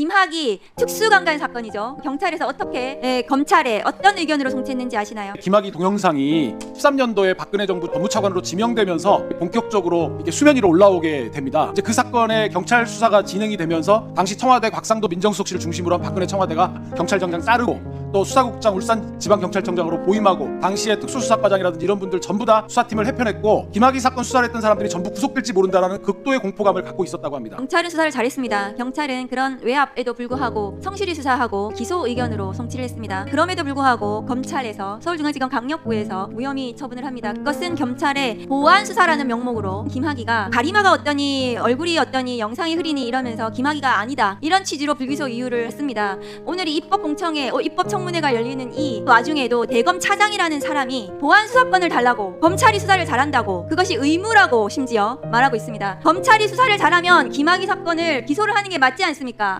김학이 특수강간 사건이죠. 경찰에서 어떻게 예, 검찰에 어떤 의견으로 송치했는지 아시나요? 김학의 동영상이 13년도에 박근혜 정부 법무차관으로 지명되면서 본격적으로 이렇게 수면 위로 올라오게 됩니다. 이제 그 사건의 경찰 수사가 진행이 되면서 당시 청와대 곽상도 민정수석실을 중심으로 한 박근혜 청와대가 경찰청장 자르고 또 수사국장 울산 지방경찰청장으로 보임하고 당시의 특수수사과장이라든지 이런 분들 전부 다 수사팀을 해편했고 김학의 사건 수사를 했던 사람들이 전부 구속될지 모른다라는 극도의 공포감을 갖고 있었다고 합니다. 경찰은 수사를 잘했습니다. 경찰은 그런 외압에도 불구하고 성실히 수사하고 기소 의견으로 송치를 했습니다. 그럼에도 불구하고 검찰에서 서울중앙지검 강력부에서 무혐의 처분을 합니다. 그것은 경찰의 보안 수사라는 명목으로 김학의가 가리마가 어떠니 얼굴이 어떠니 영상이 흐리니 이러면서 김학의가 아니다 이런 취지로 불기소 이유를 했습니다. 오늘 이 입법 공청회, 어, 입법 청문회가 열리는 이 와중에도 대검 차장이라는 사람이 보안 수사권을 달라고 검찰이 수사를 잘한다고 그것이 의무라고 심지어 말하고 있습니다. 검찰이 수사를 잘하면 김학의 사건을 기소를 하는 게 맞지 않습니까?